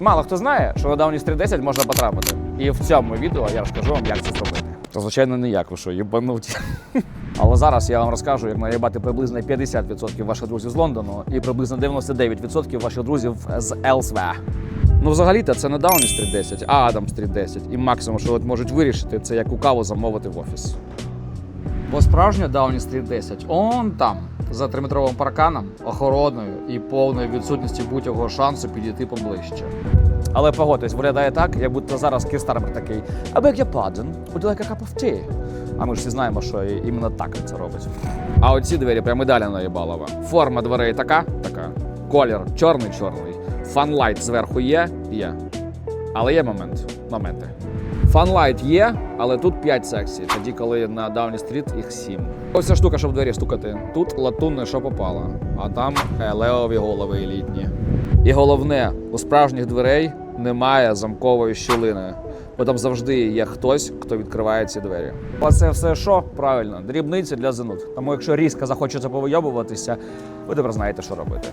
Мало хто знає, що на Downing Street 10 можна потрапити. І в цьому відео я розкажу вам, як це зробити. Та, звичайно, не як ви що, їбануті. Але зараз я вам розкажу, як наїбати приблизно 50% ваших друзів з Лондону і приблизно 99% ваших друзів з Elsewhere. Ну, взагалі-то це не Downing Street 10, а Adam Street 10. І максимум, що можуть вирішити, це яку каву замовити в офіс. Бо справжня Downing Street 10 он там, за триметровим парканом, охороною і повною відсутністю будь-якого шансу підійти поближче. Але погодьтесь, виглядає так, як будто зараз Київстармер такий your pardon, would you like a cup of? А ми ж всі знаємо, що іменно так це робить. А оці двері прямо далі наїбалова. Форма дверей така, така. Колір чорний-чорний. Фанлайт зверху є, є. Але є момент. Моменти. Фанлайт є, але тут 5 секцій, тоді коли на Дауні Стріт їх 7. Ось ця штука, щоб в двері стукати. Тут латунне, що попало, а там елеові голови елітні. І головне, у справжніх дверей немає замкової щілини, бо там завжди є хтось, хто відкриває ці двері. А це все що? Правильно, дрібниці для зануд. Тому якщо різко захочеться повийобуватися, ви тепер знаєте, що робити.